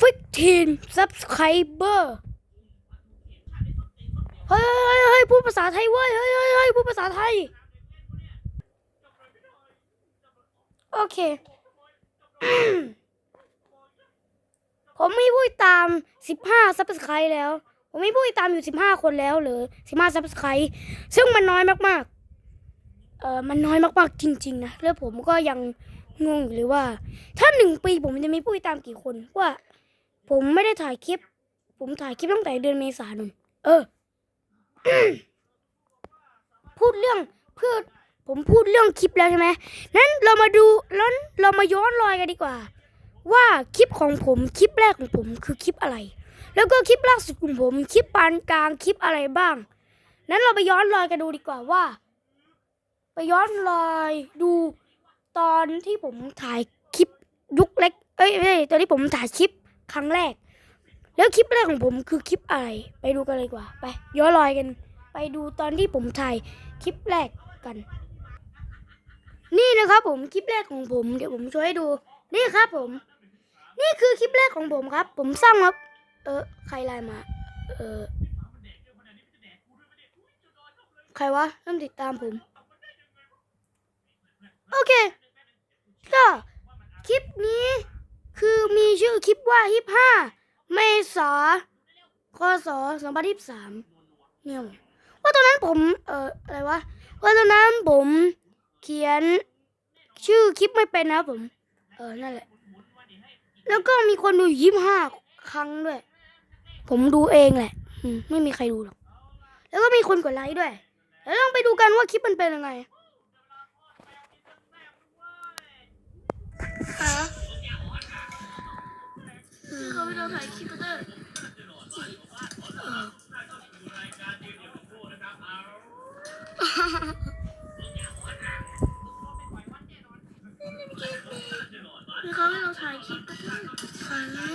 15 subscriber เฮ้ยเฮ้ยเฮ้ยพูดภาษาไทยเว้ย เฮ้ยเฮ้ยเฮ้ยพูดภาษาไทย โอเค ผมมีผู้ติดตาม 15 subscribe แล้ว ผมมีผู้ติดตามอยู่ 15 คนแล้วหรือ 15 subscribe ซึ่งมันน้อยมากๆ เออมันน้อยมากๆ จริง ๆ นะ แล้วผมก็ยังงงอยู่เลยว่า ถ้าหนึ่งปีผมจะมีผู้ติดตามกี่คนว่า ผมไม่ได้ถ่ายคลิป ผมถ่ายคลิปตั้งแต่เดือนเมษายนเออ พูดเรื่องเพื่อผมพูดเรื่องคลิปแล้วใช่ไหมนั้นเรามาดูแล้วเรามาย้อนรอยกันดีกว่า ว่าคลิปของผมคลิปแรกของผมคือคลิปอะไร แล้วก็คลิปล่าสุดของผมคลิปปานกลางคลิปอะไรบ้าง นั้นเราไปย้อนรอยกันดูดีกว่าว่า ไปย้อนรอยดูตอนที่ผมถ่ายคลิปยุคเล็ก เอ้ยไม่ใช่ตอนที่ผมถ่ายคลิป ครั้งแรก แล้วคลิปแรกของผมคือคลิปอะไร ไปดูกันเลยดีกว่า ไปย้อนรอยกัน ไปดูตอนที่ผมถ่ายคลิปแรกกัน นี่นะครับผมคลิปแรกของผม เดี๋ยวผมช่วยให้ดู นี่ครับผม นี่คือคลิปแรกของผมครับ ผมสร้างมาเออใครไลน์มา เออใครวะเริ่มติดตามผม โอเค ก็ คลิปนี้ คือมีชื่อคลิปว่าฮิปห้าเมษาคศสองพันยี่สามเนี่ยว่าตอนนั้นผม เอ่ออะไรวะ ว่าตอนนั้นผมเขียนชื่อคลิปไม่เป็นนะผม เออ นั่นแหละ แล้วก็มีคนดูยี่ห้าครั้งด้วย ผมดูเองแหละอืมไม่มีใครดูหรอก แล้วก็มีคนกดไลค์ด้วย แล้วลองไปดูกันว่าคลิปมันเป็นยังไงฮะ เขาไม่ต้องถ่ายคลิปเตอร์คือเขาไม่ต้องถ่ายคลิปเตอร์ถ่ายแล้ว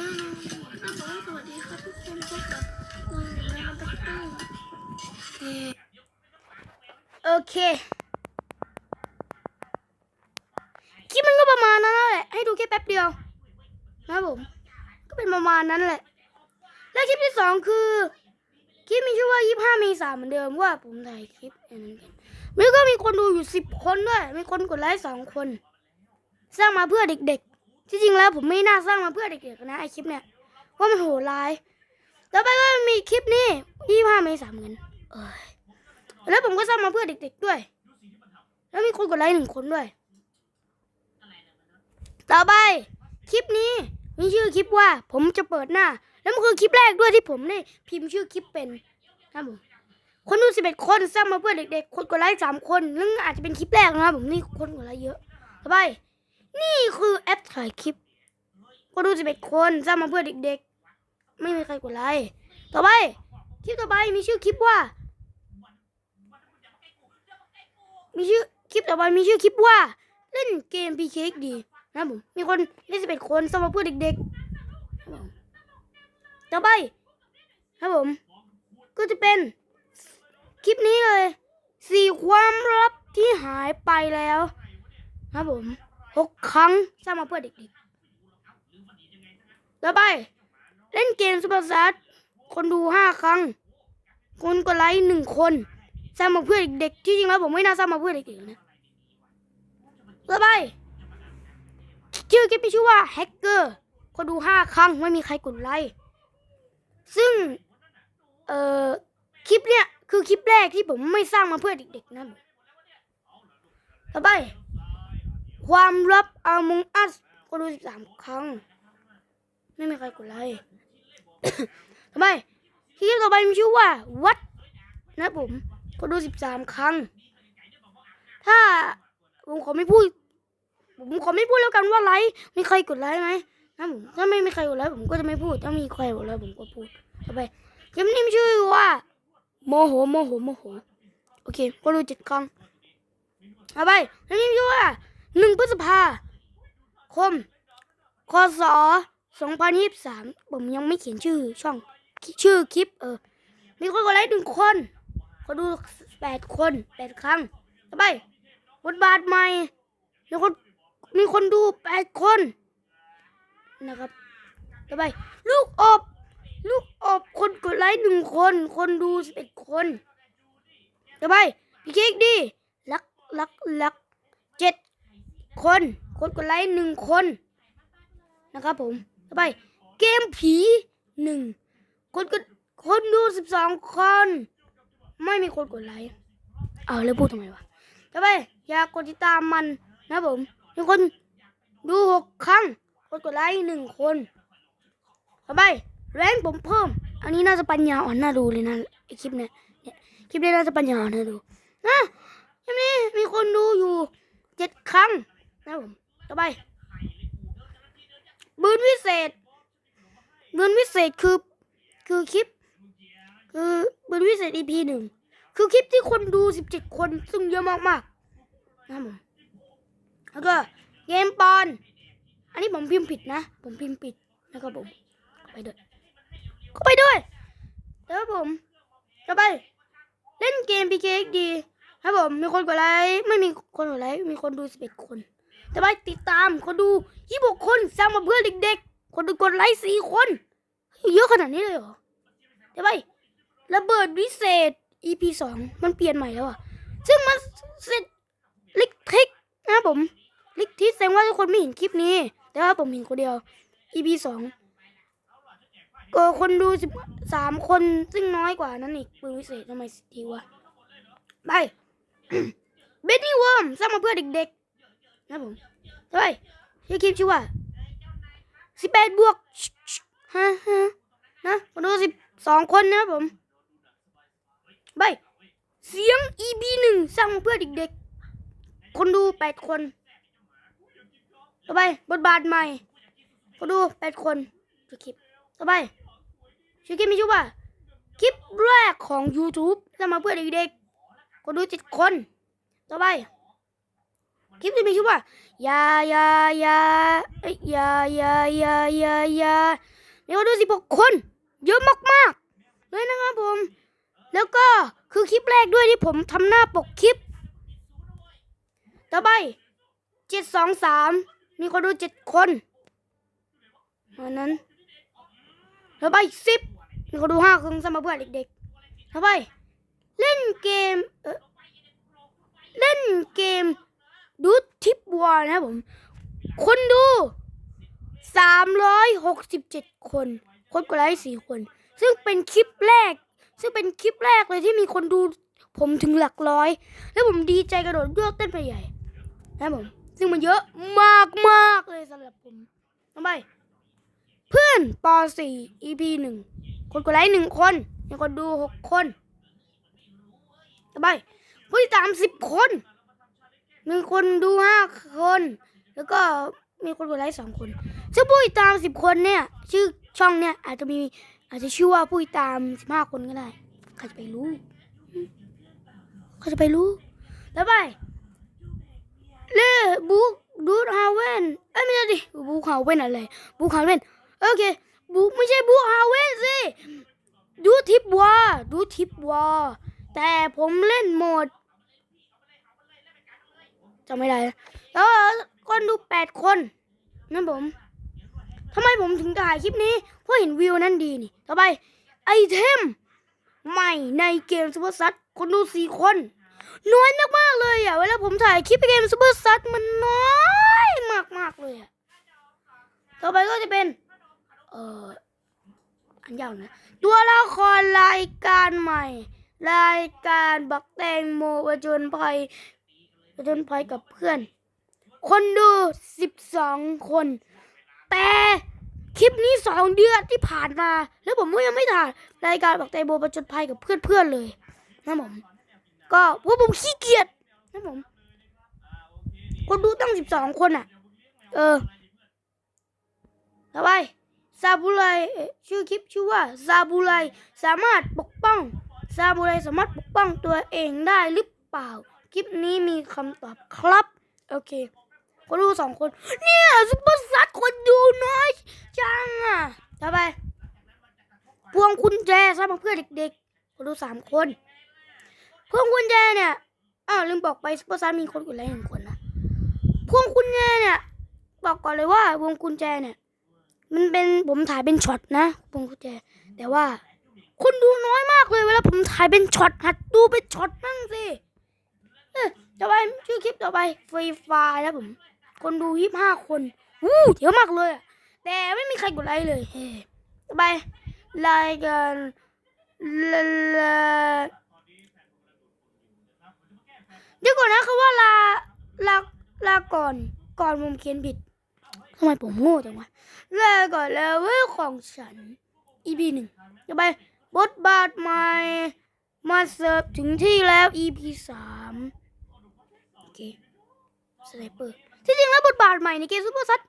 น่าบอกว่าสวัสดีครับทุกคนพบกับน้องนะครับเตอร์โอเคคลิปมันก็ประมาณนั้นแหละ ให้ดูแค่แป๊บเดียวนะผม เป็นประมาณนั้นแหละ แล้วคลิปที่สองคือคลิปมีชื่อว่ายี่ห้าเมษาเหมือนเดิมว่าผมถ่ายคลิปอันนั้นกันแล้วก็มีคนดูอยู่สิบคนด้วย มีคนกดไลค์สองคน สร้างมาเพื่อเด็กๆ ที่จริงแล้วผมไม่น่าสร้างมาเพื่อเด็กๆนะไอคลิปเนี่ยว่ามันโหดร้ายต่อไปก็มีคลิปนี้ยี่ห้าเมษาเหมือนกันเอยแล้วผมก็สร้างมาเพื่อเด็ก ๆด้วย แล้วมีคนกดไลค์หนึ่งคนด้วย ต่อไปคลิปนี้ มีชื่อคลิปว่าผมจะเปิดหน้า แล้วมันคือคลิปแรกด้วยที่ผมได้พิมพ์ชื่อคลิปเป็นครับผมคนดูสิบเอ็ดคนสร้างมาเพื่อเด็กๆ คนกดไลค์สามคนนึงอาจจะเป็นคลิปแรกนะครับผมนี่คนกดไลค์เยอะต่อไปนี่คือแอปถ่ายคลิป คนดูสิบเอ็ดคนสร้างมาเพื่อเด็กๆ ไม่มีใครกดไลค์ต่อไปคลิปต่อไปมีชื่อคลิปว่า มีชื่อคลิปต่อไปมีชื่อคลิปว่า เล่นเกม PKXD นะค รับผมมีคนเล่สิบเอ็ดคนสร้างมาเพื่อเด็กๆต่อไปครับผม ก็จะเป็น คลิปนี้เลยสี่ความลับที่หายไปแล้ว ครับผมหกครั้งสร้างมาเพื่อเด็กๆ ต่อไป เล่นเกมซูเปอร์ซัสคนดูห้าครั้ง คนกดไลค์หนึ่งคนสร้างมาเพื่อเด็กๆ ที่จริงแล้วผมไม่น่าสร้างมาเพื่อเด็กๆนะ ต่อไป ชื่อคลิปมีชื่อว่าแฮกเกอร์คนดูห้าครั้งไม่มีใครกดไลค์ซึ่ง เอ่อคลิปเนี้ยคือคลิปแรกที่ผมไม่สร้างมาเพื่อเด็กๆนะต่อไป ความลับอามงอัสคนดูสิบสามครั้ง ไม่มีใครกดไลค์ต่อไปคลิปต่อไปมีชื่อว่าวัดนะผมคนดูสิบสามครั้ง ถ้าผมขอไม่พูด ผมขอไม่พูดแล้วกันว่าไลค์มีใครกดไลค์ไหมนะผมถ้าไม่มีใครกดไลค์ผมก็จะไม่พูดถ้ามีใครกดไลค์ผมก็พูดต่อไปคลิปนี้มีชื่อว่าโมโหโมโหโมโหโอเคก็ดูเจ็ดครั้งเอไปแล้วนี่ชื่อว่าหนึ่งพฤษภาคมคศสองพันยี่สิบสามผมยังไม่เขียนชื่อช่องชื่อคลิป เออ มีคนกดไลค์หนึ่งคนคนดูแปดคนแปดครั้งต่อไปบทบาทใหม่มีคน มีคนดูแปดคน นะครับต่อไป ลูกอบลูกอบคนกดไลค์หนึ่งคน คนดูสิบเอ็ดคนต่อไปพี่เค้กดีลักลักลักเจ็ดคน คนกดไลค์หนึ่งคนนะครับผมต่อไป เกมผีหนึ่งคนกดคนดูสิบสองคน ไม่มีคนกดไลค์เอาแล้วพูดทำไมวะต่อไป อยากกดติดตามมันนะครั บผมมีคน ดูหกครั้งคนกดไลค์หนึ่งคนต่อไปแรงผมเพิ่ม อันนี้น่าจะปัญญาอ่อนน่าดูเลยนะไอคลิปเนี่ยเนี่ยคลิปนี้น่าจะปัญญาอ่อนน่าดูนะคลิปนี้มีคนดูอยู่เจ็ดครั้งนะผมต่อไปบืนวิเศษบืนวิเศษคือ คือคลิป คือบืนวิเศษ EP หนึ่งคือคลิปที่คนดูสิบเจ็ดคนซึ่งเยอะมากๆนะผม แล้วก็เกมปอน อันนี้ผมพิมพ์ผิดนะ ผมพิมพ์ผิดนะครับผม ไปด้วยก็ไปด้วยแล้วผมต่อไป เล่นเกม PKXD ครับผม มีคนกดไลค์ไม่มีคนกดไลค์มีคนดูสิบเอ็ดคน แต่ไปติดตามคนดูยี่สิบคนสร้างมาเพื่อเด็กๆ คนดูกดไลค์สี่คน เยอะขนาดนี้เลยเหรอแต่ไป ระเบิดวิเศษ EP สองมันเปลี่ยนใหม่แล้วอะซึ่งมันเสร็จลิกทิกนะครับผม ลิกทิกแสดงว่าทุกคนไม่เห็นคลิปนี้ แต่ว่าผมเห็นคนเดียว EP สองก็คนดูสิบสามคนซึ่งน้อยกว่านั้นอีกปืนวิเศษทำไมทีวะไปเบนนี่เวิร์มสร้างมาเพื่อเด็กๆนะผมไปชื่อคลิปชื่อว่าสิบแปดบวกฮะฮะนะคนดูสิบสองคนนะผมไปเสียง EP หนึ่งสร้างมาเพื่อเด็กๆ คนดูแปดคน ต่อไปบทบาทใหม่คนดูแปดคนชื่อคลิป ต่อไปชื่อคลิปมีชื่อว่า คลิปแรกของ YouTube ทำมาเพื่อเด็กๆคนดูเจ็ดคน ต่อไปคลิปที่มีชื่อว่ายายายาเอ้ยายายายายามีคนดูสิบหกคน เยอะมากๆเลยนะครับผม แล้วก็คือคลิปแรกด้วยที่ผมทำหน้าปกคลิป ต่อไปเจ็ดสองสาม มีคนดูเจ็ดคนวันนั้นต่อไปสิบมีคนดูห้าคนสำหรับเพื่อนเด็กๆต่อไปเล่นเกมเออเล่นเกมดูทิปวอลนะครับผม คนดูสามร้อยหกสิบเจ็ดคน คนกดไลค์สี่คน ซึ่งเป็นคลิปแรก ซึ่งเป็นคลิปแรกเลยที่มีคนดูผมถึงหลักร้อย แล้วผมดีใจกระโดดโยกเต้นไปใหญ่ นะครับผม ซึ่งมันเยอะมากมากเลยสำหรับผมต่อไปเพื่อนป .4 EP หนึ่งคนกดไลค์หนึ่งคนมีคนดูหกคนต่อไปผู้ติดตามสิบคนมีคนดูห้าคน แล้วก็มีคนกดไลค์สองคนซึ่งผู้ติดตามสิบคนเนี่ย ชื่อช่องเนี่ย อาจจะมีอาจจะชื่อว่าผู้ติดตามสิบห้าคนก็ได้ใครจะไปรู้ใครจะไปรู้ต่อไป เล่บุกดูดฮาเวนเอ้ยไม่ใช่ดิบุกฮาเวนอะไรบุกฮาเวนโอเคบุกไม่ใช่บุกฮาเวนสิดูทิปวอดูทิปวอแต่ผมเล่นโหมดจำไม่ได้แล้วคนดูแปดคนนั่นผมทำไมผมถึงถ่ายคลิปนี้ เพราะเห็นวิวนั่นดีนี่ ต่อไป ไอเทม ใหม่ในเกมซูเปอร์ซัตคนดูสี่คน น้อยมากๆเลยอะ เวลาผมถ่ายคลิปเกมซูเปอร์ซัตมันน้อยมากๆเลยอะ ต่อไปก็จะเป็น เอ่อ อันยาวนะ ตัวละครรายการใหม่ รายการบักแตงโมประจนภัยประจนภัยกับเพื่อน คนดูสิบสองคน แต่คลิปนี้สองเดือนที่ผ่านมา แล้วผมก็ยังไม่ถ่ายรายการบักแตงโมประจนภัยกับเพื่อนๆเลยนะผม ก็เพราะผมขี้เกียจนะผม คนดูตั้งสิบสองคนอะ เออต่อไปซาบูไรเอ่อชื่อคลิปชื่อว่าซาบูไรสามารถปกป้องซาบูไรสามารถปกป้องตัวเองได้หรือเปล่า คลิปนี้มีคำตอบครับ โอเค คนดูสองคน เนี่ยซุปเปอร์ซัดคนดูน้อยจังอะต่อไปพวงกุญแจสำหรับเพื่อนเด็กๆ คนดูสามคนพ วงกุญแจเนี่ยอ้าวลืมบอกไปซุปเปอร์ซันมีคนกดไลค์หนึ่งคนนะพวงกุญแจเนี่ยบอกก่อนเลยว่าวงกุญแจเนี่ย มันเป็นผมถ่ายเป็นช็อตนะผมเข้าใจแต่ว่า คนดูน้อยมากเลยเวลาผมถ่ายเป็นช็อตหัดดูเป็นช็อตบ้างสิเออต่อไปชื่อคลิปต่อไปฟรีไฟแล้วผม คนดูยี่ห้าคนวู้เยอะมากเลยอะแต่ไม่มีใครกดไลค์เลยเฮ้ต่อไปรายการลลา ดี๋ยวก่อนนะคือว่าลาลาลาก่อนก่อนผมเขียนผิดทำไมผมโง่จังวะลาก่อนแล้วเว้ยของฉัน EP หนึ่งต่อไปบทบาทใหม่มาเสิร์ฟถึงที่แล้ว EP สามโอเคสไนเปอร์ที่จริงแล้วบทบาทใหม่ในเกมซูเปอร์ซัต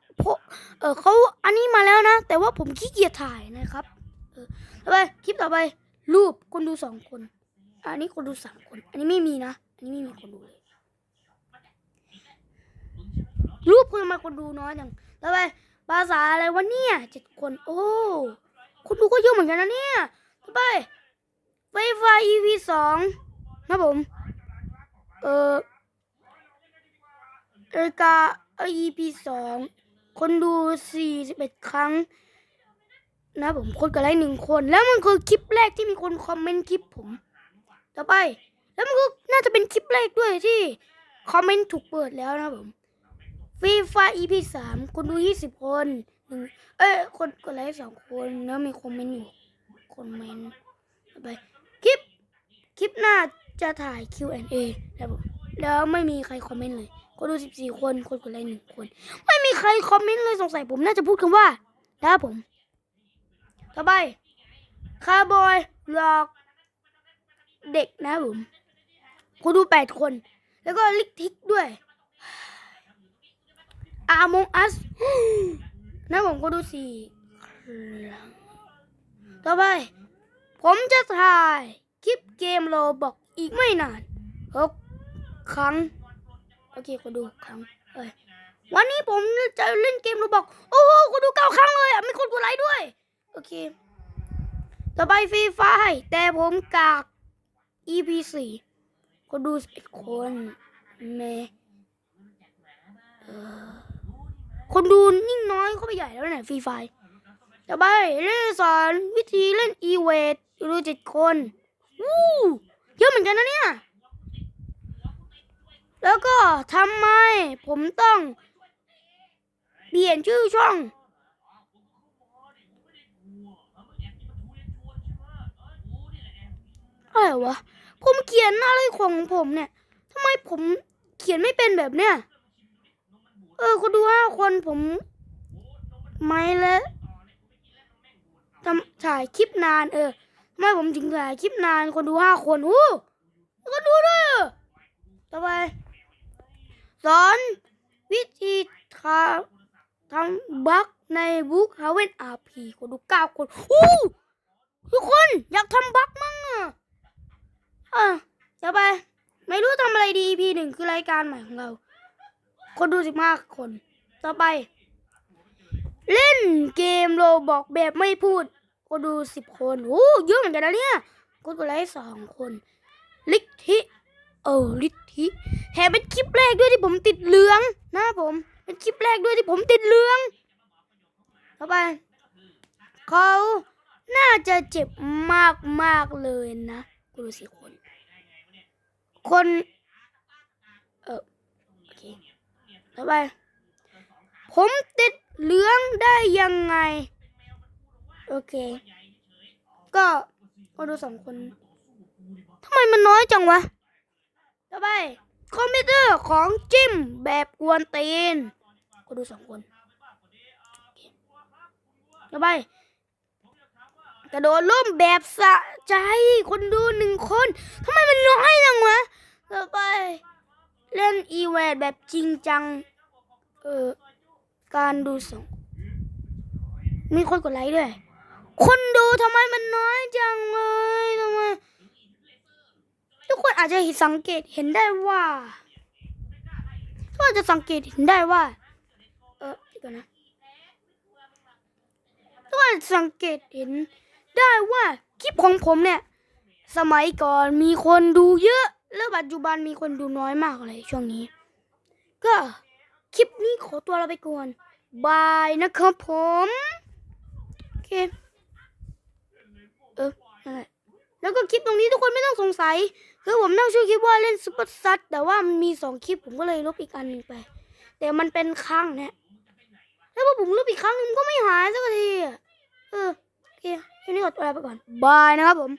เออเขาอันนี้มาแล้วนะ แต่ว่าผมขี้เกียจถ่ายนะครับเออไปคลิปต่อไปรูปคนดูสองคน อันนี้คนดูสามคน อันนี้ไม่มีนะ นนี้ไม่มีคนดูเลยรูปเพื่อนมาคนดูน้อยจังต่อไปภาษาอะไรวะเนี่ยเจ็ดคน โอ้คนดูก็เยอะเหมือนกันนะเนี่ยไปไฟไฟ EP สองนะผม เออรายการ EP สองคนดูสี่สิบเอ็ดครั้ง นะผมคนกดไลค์หนึ่งคน แล้วมันคือคลิปแรกที่มีคนคอมเมนต์คลิปผม ต่อไป แล้วมันก็น่าจะเป็นคลิปแรกด้วยที่คอมเมนต์ถูกเปิดแล้วนะผมฟรีไฟ EP สามคนดูยี่สิบคนหนึ่งเอ้ยคนกดไลค์สองคนแล้วมีคอมเมนต์อยู่คอมเมนต์ต่อไปคลิปคลิปหน้าจะถ่าย Q&A แล้วผมแล้วไม่มีใครคอมเมนต์เลยคนดูสิบสี่คนคนกดไลค์หนึ่งคน ไม่มีใครคอมเมนต์เลยสงสัยผมน่าจะพูดคำว่านะครับผมต่อไปคาร์บอยหลอกเด็กนะผม คนดูแปดคน แล้วก็ลิกทิกด้วยอามงอัสนะผมคนดูสี่ครั้งต่อไป ผมจะถ่ายคลิปเกมโลบอกอีกไม่นานหกครั้ง โอเคคนดูครั้งเอ้ยวันนี้ผมจะเล่นเกมโลบอกโอ้โหคนดูเก้าครั้งเลยอะมีคนกดไลค์ด้วย โอเค ต่อไปฟรีไฟแต่ผมกาก EP สี่ คนดูสิบเอ็ดคนแม่คนดูนิ่งน้อยเข้าไปใหญ่แล้วเนี่ยฟรีไฟร์ต่อไปเล่นสอนวิธีเล่นอีเวทดูเจ็ดคนวู้เยอะเหมือนกันนะเนี่ย แล้วก็ทำไมผมต้อง เปลี่ยนชื่อช่อง อะไรวะ ผมเขียนอะไรของผมเนี่ยทำไมผมเขียนไม่เป็นแบบเนี้ยเออคนดูห้าคนผมไม่แล้วทำถ่ายคลิปนาน เออทำไมผมถึงถ่ายคลิปนานคนดูห้าคนอู้คนดูด้วยต่อไปสอนวิธีทำทำบั๊กในบุ๊กฮาเวนอาพีคนดูเก้าคนอู้ทุกคนอยากทำบั๊กมั่งอะ อะเดี๋ยวไป ไม่รู้ทำอะไรดี EP หนึ่งคือรายการใหม่ของเรา คนดูสิบห้าคน ต่อไป เล่นเกมโรบอกแบบไม่พูด คนดูสิบคนโอ้เยอะเหมือนกันนะเนี่ยคนกดไลค์สองคน ลิทธิเออลิทธิแถมเป็นคลิปแรกด้วยที่ผมติดเหลืองนะผม เป็นคลิปแรกด้วยที่ผมติดเหลืองต่อไปเขาน่าจะเจ็บมากมากๆเลยนะ กูดูสิคน คน เออโอเคต่อไป ผมติดเหลืองได้ยังไง โอเค ก็ก็ดูสองคนทำไมมันน้อยจังวะ ต่อไป คอมพิวเตอร์ของจิ้มแบบกวนตีน ก็ดูสองคน ต่อไปกระโดดล่มแบบสะใจคนดูหนึ่งคนทำไมมันน้อยจังวะ ต่อไป เล่นอีเวนต์แบบจริงจัง เออการดูสองมีคนกดไลค์ด้วย คนดูทำไมมันน้อยจังเลยทำไม ทุกคนอาจจะสังเกตเห็นได้ว่าทุกคนจะสังเกตเห็นได้ว่า เออเดี๋ยวก่อนนะทุกคนสังเกตเห็นได้ว่าคลิปของผมเนี่ย สมัยก่อนมีคนดูเยอะ แล้วปัจจุบันมีคนดูน้อยมากเลยช่วงนี้ ก็คลิปนี้ขอตัวเราไปก่อน บายนะครับผม โอเค เออนั่นแหละแล้วก็คลิปตรงนี้ทุกคนไม่ต้องสงสัย คือผมตั้งชื่อคลิปว่าเล่นซุปเปอร์ซัดแต่ว่ามันมีสองคลิปผมก็เลยลบอีกอันหนึ่งไป แต่มันเป็นครั้งเนี่ยแล้วพอผมลบอีกครั้งนึงมันก็ไม่หายสักที เออโอเคทีนี้ขอตัวลาไปก่อน บายนะครับผม